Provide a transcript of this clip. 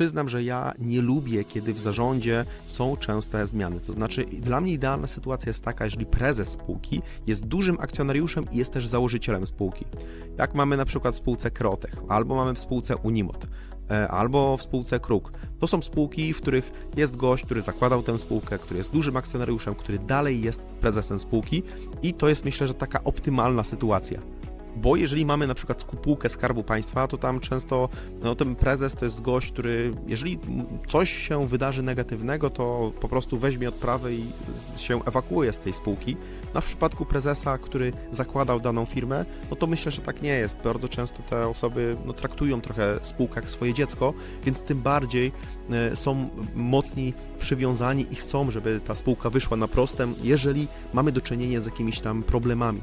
przyznam, że ja nie lubię, kiedy w zarządzie są częste zmiany. To znaczy, dla mnie idealna sytuacja jest taka, jeżeli prezes spółki jest dużym akcjonariuszem i jest też założycielem spółki. Jak mamy na przykład w spółce Krotech, albo mamy w spółce Unimot, e, albo w spółce Kruk. To są spółki, w których jest gość, który zakładał tę spółkę, który jest dużym akcjonariuszem, który dalej jest prezesem spółki i to jest myślę, że taka optymalna sytuacja. Bo jeżeli mamy na przykład spółkę Skarbu Państwa, to tam często no, ten prezes to jest gość, który jeżeli coś się wydarzy negatywnego, to po prostu weźmie odprawę i się ewakuuje z tej spółki. No, w przypadku prezesa, który zakładał daną firmę, no to myślę, że tak nie jest. Bardzo często te osoby no, traktują trochę spółkę jak swoje dziecko, więc tym bardziej e, są mocniej przywiązani i chcą, żeby ta spółka wyszła na prostym, jeżeli mamy do czynienia z jakimiś tam problemami.